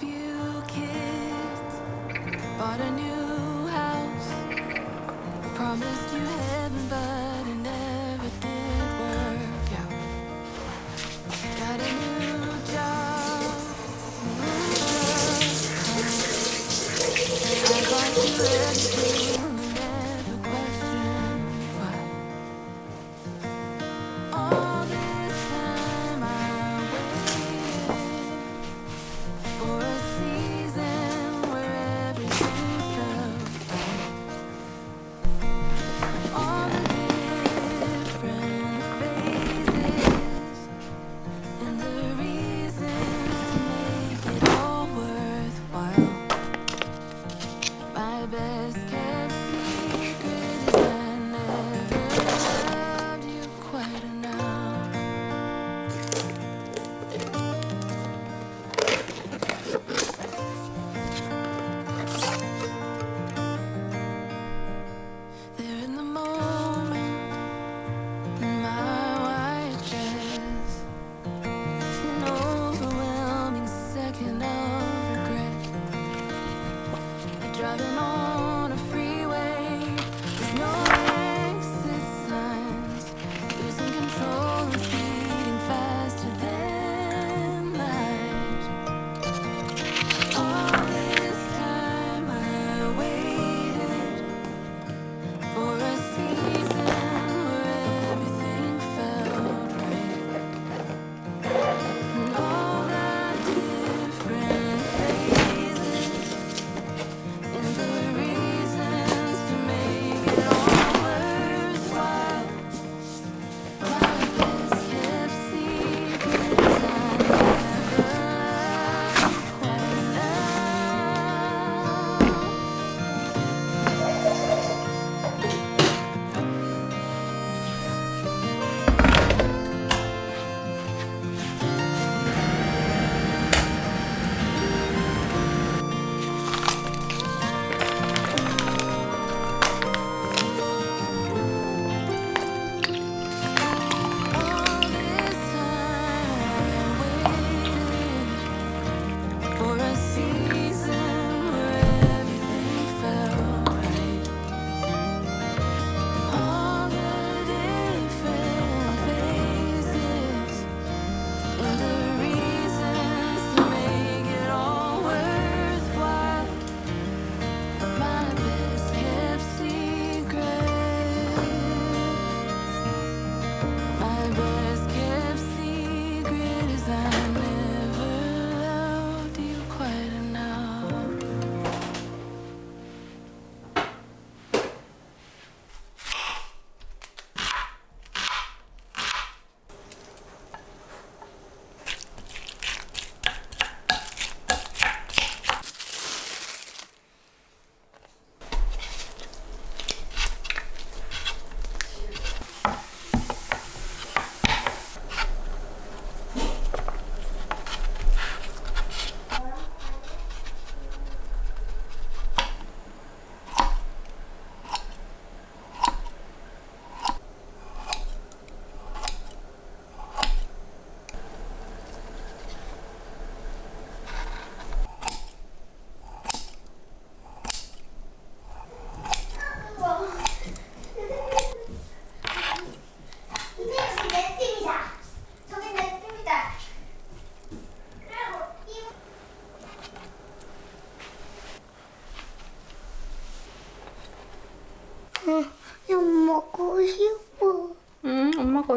a bought a new house, promised you heaven, but it never did work. Got a new job, I you.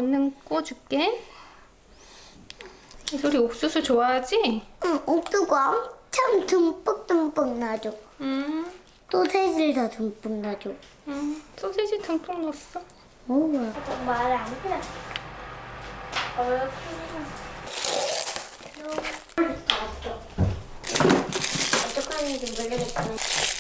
건능 구워줄게. 이소리 옥수수 좋아하지? 응, 옥수가 엄청 듬뿍듬뿍 나죠. 음, 소세지를 다 듬뿍 나죠. 음, 소세지 듬뿍 넣었어. 우와. 말을 안 해. 어, 어떡하는지 모르겠지만.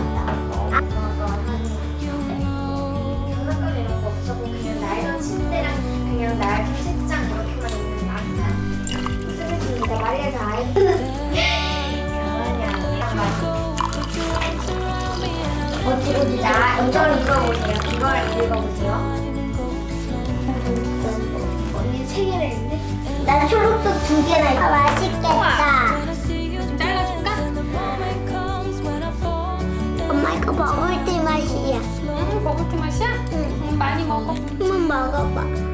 and I'll 어찌 보지 자 이걸 읽어보세요 이걸 읽어보세요 언니 세 개를 했네 난 초록색 두 개나 있어. 아, 맛있겠다. You 잘라줄까? 엄마 이거 먹을 때 맛이야. 음, 버블티 맛이야? 음, 많이 먹어. 한번 먹어봐.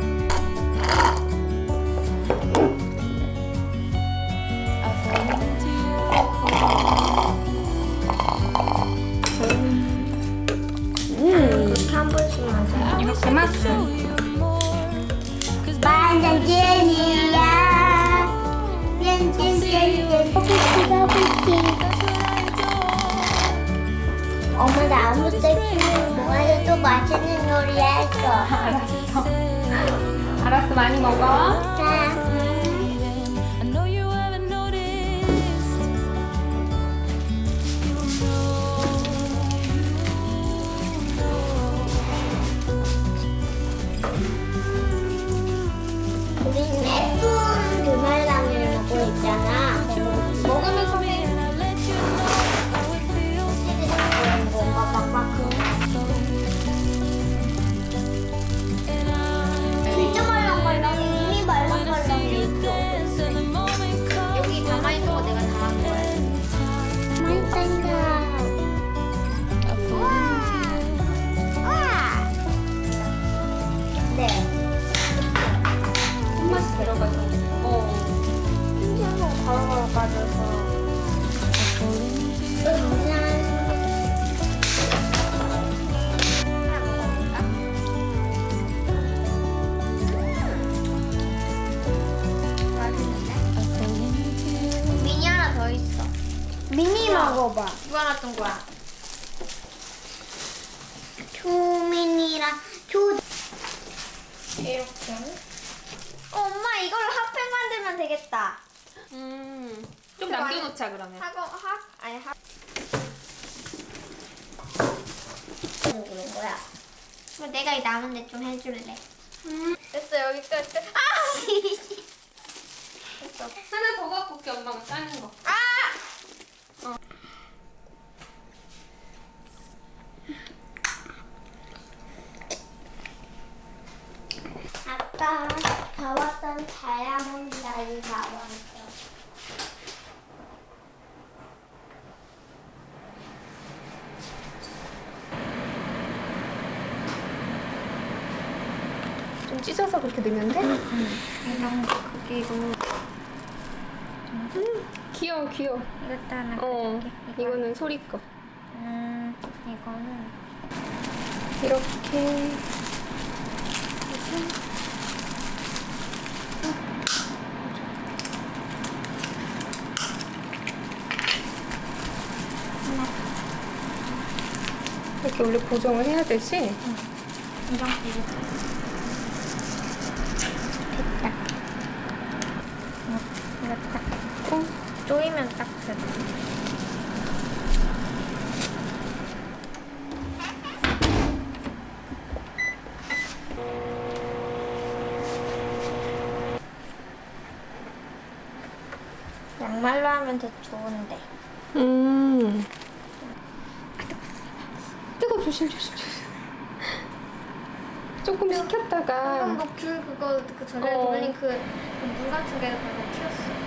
먹어봐. 누가 놨던 거야 초민이랑 초. 이렇게 어, 엄마 이걸로 핫팩 만들면 되겠다 음, 좀 남겨놓자, 그러면. 학원 학 아니 학 그런 거야. 그럼 내가 이 남은데 좀 해줄래 됐어 여기까지 끝. 아 하나 더 갖고 올게, 엄마가 짜는 거. 아까 봐왔던 다이아몬드 다이 봐왔어. 좀 넣으면 돼? 이런 거 크기로 귀여워, 귀여워. 이것도 하나 어, 가져올게. 이거는 소리 거. 음 이거는 이렇게. 이렇게 원래 고정을 해야 되지? 이런 거 이거 딱 어? 조이면 딱 돼. 양말로 하면 더 좋은데. 음. 뜨거 조심 조심 조심. 조금 식혔다가 방금 그불 그거 그 전에 어. 돌린 그물 같은 게 방금 튀었어.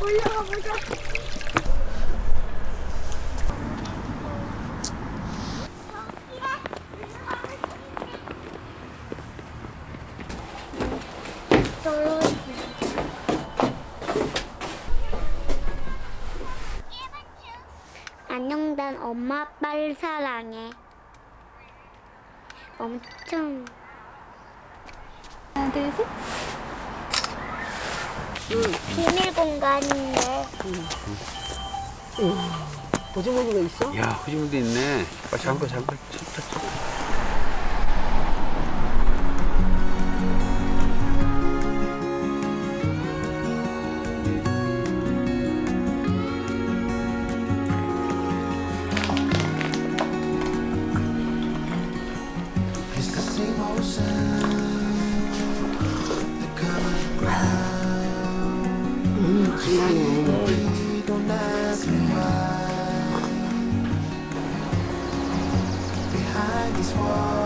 올라가 보자. 안녕, 난 엄마 아빠를 사랑해. 엄청. 하나 둘 셋. 비밀 공간인데. 오징어가 있어? 야, 흐지물도 있네. 빨리 잠깐, 잠깐. 쳤 this.